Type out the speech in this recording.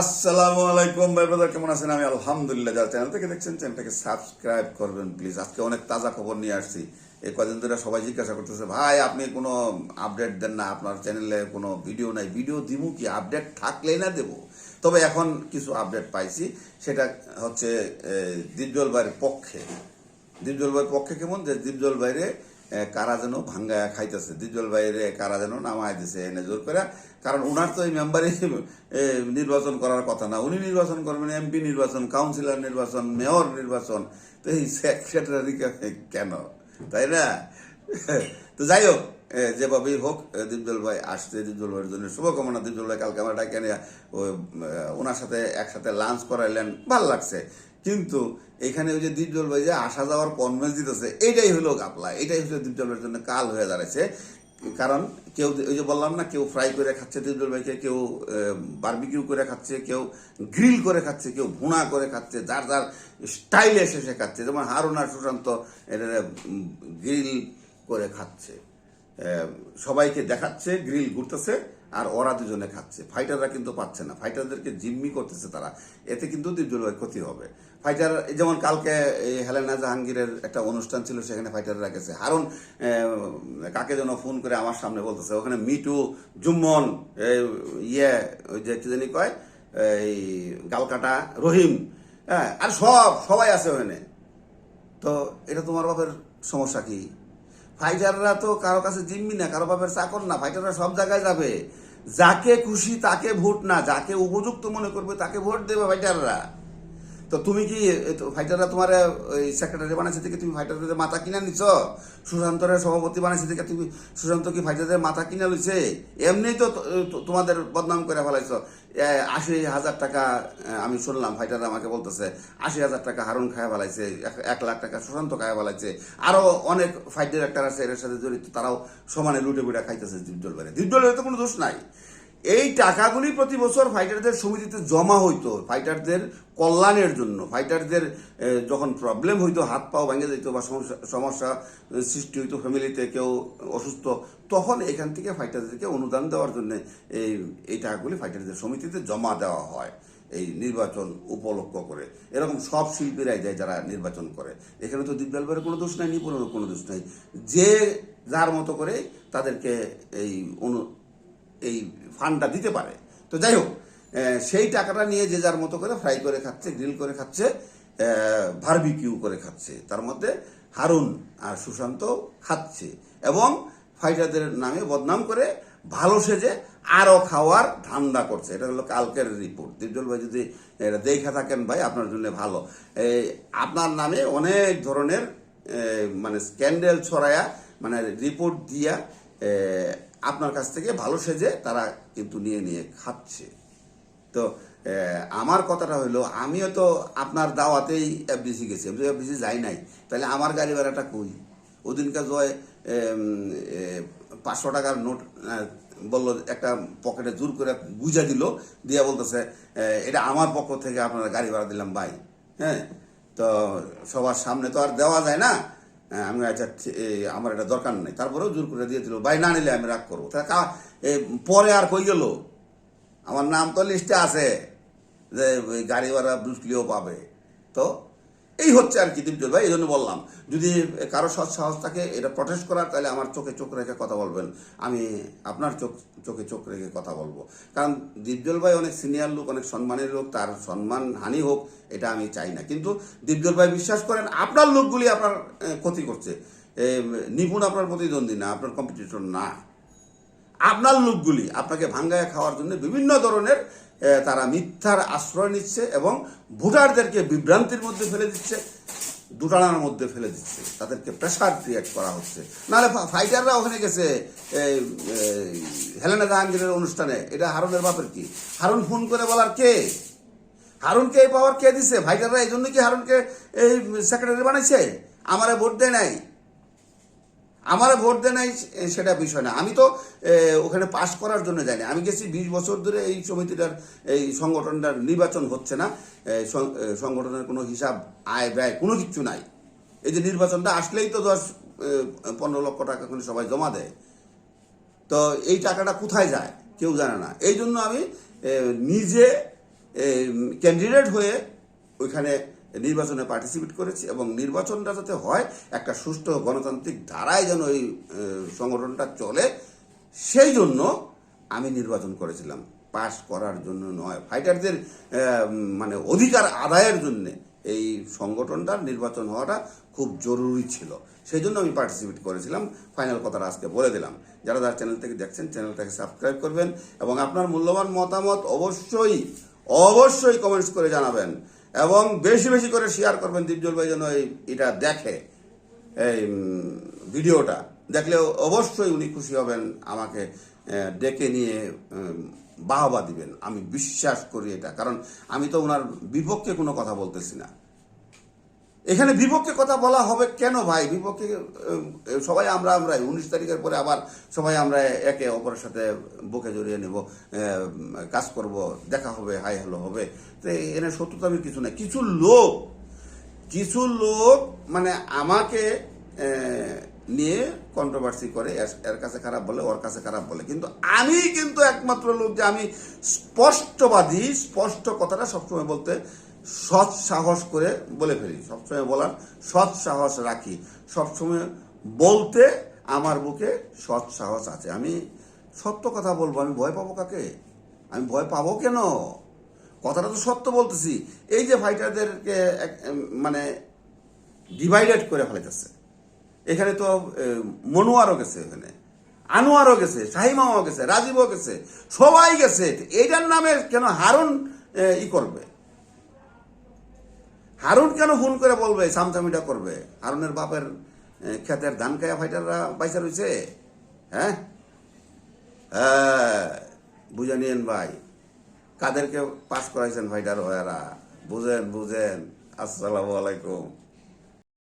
আসসালামু আলাইকুম, ভাই ব্রাদার, কেমন আছেন? আমি আলহামদুলিল্লাহ চ্যানেল থেকে দেখছেন চ্যানেলটাকে সাবস্ক্রাইব করবেন প্লিজ আজকে অনেক তাজা খবর নিয়ে আসছি। কদিন ধরে সবাই জিজ্ঞাসা করতেছে, ভাই, আপনি কোনো আপডেট দেন না? আপনার চ্যানেলে কোনো ভিডিও নাই। ভিডিও দিব কি? আপডেট থাকলেই না দেবো? তবে এখন কিছু আপডেট পাইছি। সেটা হচ্ছে দীপজল পক্ষে। দীপজল পক্ষে কেমন? যে দীপজল কারা যেন ভাঙ্গা খাইতেছে। দীপজল বাইরে কারা যেন নামায় দিছে এনে জোর করে। কারণ ওনার তো এই মেম্বারে নির্বাচন করার কথা না। উনি নির্বাচন করবেন, এমপি নির্বাচন, কাউন্সিলর নির্বাচন, মেয়র নির্বাচন। তো এই সেক্রেটারি কেন? তাই না? তো যাই হোক যেভাবেই হোক দীপজল ভাই আসছে দীপজল ভাইয়ের জন্য শুভকামনা। দীপজল ভাই কালকে আমরা ওনার সাথে একসাথে লাঞ্চ করাইলেন। ভালো লাগছে। কিন্তু এখানে ওই যে দীপজল ভাই যে আসা যাওয়ার কনভেন্স দিতেছে, এটাই হলো গাপলা এটাই দীপজল ভাইয়ের জন্য কাল হয়ে দাঁড়াইছে। কারণ কেউ ওই যে বললাম না, কেউ ফ্রাই করে খাচ্ছে দীপজল ভাইকে, কেউ বারবিকিউ করে খাচ্ছে, কেউ গ্রিল করে খাচ্ছে, কেউ ভুনা করে খাচ্ছে, যার যার স্টাইলে এসে সে খাচ্ছে। যেমন হারুন সুশান্ত এটা গ্রিল করে খাচ্ছে। সবাইকে দেখাচ্ছে, গ্রিল ঘুরতেছে, আর ওরা দুজনে খাচ্ছে। ফাইটাররা কিন্তু পাচ্ছে না। ফাইটারদেরকে জিম্মি করতেছে তারা। এতে কিন্তু দীপজলের ক্ষতি হবে। ফাইটার যেমন কালকে এই হেলেনা জাহাঙ্গীরের একটা অনুষ্ঠান ছিল, সেখানে ফাইটাররা গেছে। হারুন কাকে যেন ফোন করে আমার সামনে বলতেছে, ওখানে মিটু জুম্মন ইয়ে ওই যে কি জানি কয়, এই গালকাটা, রহিম হ্যাঁ আর সব, সবাই আছে ওখানে। তো এটা তোমার বাপের সমস্যা কি? ফাইটাররা তো কারও কাছে জিম্মি না, কারও বাপের চাকর না ফাইটাররা সব জায়গায় যাবে। যাকে খুশি তাকে ভোট না, যাকে উপযুক্ত মনে করবে তাকে ভোট দেবে ফাইটাররা তো তুমি কি ফাইটাররা তোমার ওই সেক্রেটারি বানাইছে থেকে তুমি ফাইটারদের মাথা কিনা নিছ? সুশান্তরের সভাপতি বানাইছে থেকে তুমি, সুশান্ত কি ফাইটারদের মাথা কিনা লইছে? এমনি তো তোমাদের বদনাম করে ফেলাইছ। আশি হাজার টাকা আমি শুনলাম ফাইটার আমাকে বলতেছে, আশি হাজার টাকা হারুন খায় ফেলাইছে, এক- লাখ টাকা সুশান্ত খায় ফেলাইছে। আরও অনেক ফাইট ডিরেক্টর আছে এর সাথে জড়িত, তারাও সমানে লুটে বুটে খাইতেছে দীপজল বেড়ে দীপজল তো কোনো দোষ নাই। এই টাকাগুলি প্রতি বছর ফাইটারদের সমিতিতে জমা হইতো ফাইটারদের কল্যাণের জন্য। ফাইটারদের যখন প্রবলেম হইতো, হাত পাও ভেঙে যেত বা সমস্যা সৃষ্টি হইতো ফ্যামিলিতে কেউ অসুস্থ, তখন এখান থেকে ফাইটারদেরকে অনুদান দেওয়ার জন্য এই এই টাকাগুলি ফাইটারদের সমিতিতে জমা দেওয়া হয়, এই নির্বাচন উপলক্ষ করে। এরকম সব শিল্পীরাই যায় যারা নির্বাচন করে। এখানে তো দিব্যালবের কোনো দোষ নাই, নিপুণেরও কোনো দোষ নাই। যে যার মতো করে তাদেরকে এই অনু এই ফান্ডটা দিতে পারে। তো যাই হোক সেই টাকাটা নিয়ে যে যার মতো করে ফ্রাই করে খাচ্ছে, গ্রিল করে খাচ্ছে ভার্বিকিউ করে খাচ্ছে। তার মধ্যে হারুন আর সুশান্ত খাচ্ছে এবং ফাইটারদের নামে বদনাম করে ভালো সেজে আরও খাওয়ার ধান্দা করছে। এটা হলো কালকের রিপোর্ট। দীপজল ভাই যদি এটা দেখে থাকেন ভাই, আপনার জন্য ভালো। এই আপনার নামে অনেক ধরনের মানে স্ক্যান্ডেল ছড়ায়া মানে রিপোর্ট দিয়া আপনার কাছ থেকে ভালো সেজে তারা কিন্তু নিয়ে নিয়ে খাচ্ছে। তো আমার কথাটা হলো, আমিও তো আপনার দাওয়াতেই এফডিসি গেছি। এফডিসি যাই নাই। তাহলে আমার গাড়ি ভাড়াটা কই? ওদিনকার জয় পাঁচশো টাকার নোট বলল, একটা পকেটে জোর করে বুঝা দিল, দিয়া বলতেছে এটা আমার পক্ষ থেকে আপনারা গাড়ি ভাড়া দিলাম, ভাই। হ্যাঁ? তো, সবার সামনে তো আর দেওয়া যায় না। আমি আচ্ছা ঠি- এ, আমার এটা দরকার নেই। তারপরেও জোর করে দিয়ে দিল ভাই না নিলে আমি রাগ করব। তা পরে আর কই গেল? আমার নাম তো লিস্টে আছে যে গাড়ি বুঝলেও পাবে। তো এই হচ্ছে আর কি দীপজল ভাই এই জন্য বললাম। যদি কারও সৎ সাহস থাকে, এটা প্রটেস্ট করার, তাহলে আমার চোখে চোখ রেখে কথা বলবেন। আমি আপনার চোখ, চোখে চোখ রেখে কথা বলব। কারণ দীপজল ভাই অনেক সিনিয়র লোক, অনেক সম্মানের লোক, তার সম্মান হানি হোক, এটা আমি চাই না। কিন্তু দীপজল ভাই বিশ্বাস করেন, আপনার লোকগুলি আপনার ক্ষতি করছে। নিপুণ আপনার প্রতিদ্বন্দ্বী না, আপনার কম্পিটিশন না। আপনার লোকগুলি আপনাকে ভাঙ্গায় খাওয়ার জন্য বিভিন্ন ধরনের তারা মিথ্যার আশ্রয় নিচ্ছে এবং ভোটারদেরকে বিভ্রান্তির মধ্যে ফেলে দিচ্ছে, দুটানার মধ্যে ফেলে দিচ্ছে, তাদেরকে প্রেশার ক্রিয়েট করা হচ্ছে। নাহলে ফাইটাররা ওখানে গেছে হেলেনা জাহাঙ্গীরের অনুষ্ঠানে। এটা হারুনের বাপের কি? হারুন ফোন করে বলার কে? হারুনকে এই পাওয়ার কে দিছে? ফাইটাররা এই জন্য কি হারুনকে এই সেক্রেটারি বানাইছে? আমারে ভোট দেয় নাই। আমার ভোট দেয় নাই সেটা বিষয় না। আমি তো ওখানে পাশ করার জন্য যাইনি আমি গেছি বিশ বছর ধরে এই সমিতিটার, এই সংগঠনটার নির্বাচন হচ্ছে না। সংগঠনের কোনো হিসাব, আয় ব্যয় কোনো কিছু নাই। এই যে নির্বাচনটা আসলেই তো দশ পনেরো লক্ষ টাকা করে সবাই জমা দেয়। তো এই টাকাটা কোথায় যায়? কেউ জানে না। এই জন্য আমি নিজে ক্যান্ডিডেট হয়ে ওইখানে নির্বাচনে পার্টিসিপেট করেছি এবং নির্বাচনটা যাতে হয়, একটা সুষ্ঠু গণতান্ত্রিক ধারায় যেন এই সংগঠনটা চলে, সেই জন্য আমি নির্বাচন করেছিলাম। পাশ করার জন্য নয় ফাইটারদের মানে অধিকার আদায়ের জন্য এই সংগঠনটার নির্বাচন হওয়াটা খুব জরুরি ছিল। সেই জন্য আমি পার্টিসিপেট করেছিলাম। ফাইনাল কথাটা আজকে বলে দিলাম। যারা যারা চ্যানেল থেকে দেখছেন চ্যানেলটাকে সাবস্ক্রাইব করবেন এবং আপনার মূল্যবান মতামত অবশ্যই অবশ্যই কমেন্টস করে জানাবেন। এবং বেশি বেশি করে শেয়ার করবেন দীপজল ভাই যেন এটা দেখে, এই ভিডিওটা। দেখলে অবশ্যই উনি খুশি হবেন, আমাকে ডেকে নিয়ে বাহবা দিবেন। আমি বিশ্বাস করি এটা, কারণ আমি তো ওনার বিপক্ষে কোনো কথা বলতেছি না। এখানে বিপক্ষে কথা বলা হবে কেন ভাই? বিপক্ষে সবাই আমরা আমরা উনিশ তারিখের পরে আবার সবাই আমরা একে অপরের সাথে বুকে জড়িয়ে নেব কাজ করব, দেখা হবে, হাই হ্যালো হবে। তো এখানে সত্যতামের কিছু নাই। কিছু লোক কিছু লোক মানে আমাকে নিয়ে কন্ট্রোভার্সি করে এর কাছে খারাপ বলে, ওর কাছে খারাপ বলে। কিন্তু আমি কিন্তু একমাত্র লোক যে আমি স্পষ্টবাদী, স্পষ্ট কথাটা সবসময় বলতে সৎ সাহস করে বলে ফেলি। সবসময় বলার সৎ সাহস রাখি। সবসময় বলতে আমার বুকে সৎ সাহস আছে। আমি সত্য কথা বলব, আমি ভয় পাবো কাকে? আমি ভয় পাবো কেন? কথাটা তো সত্য বলতেছি। এই যে ফাইটারদেরকে মানে ডিভাইডেড করে ফেলেতেছে এখানে তো মনোয়ারও গেছে এখানে। আনোয়ারও গেছে, শাহিমাও গেছে, রাজীবও গেছে, সবাই গেছে। এইটার নামে কেন হারুন ই করবে? হারুন কেন ফোন করে বলবে সামচামিটা করবে? হারুনের বাপের খেতের ধান খায়া ফাইটাররা বাইসা রয়েছে হ্যাঁ? বুঝে নিয়েন ভাই, কাদেরকে পাস করাইছেন ভাইটার ওয়ারা বুঝেন বুঝেন। আসসালামু আলাইকুম।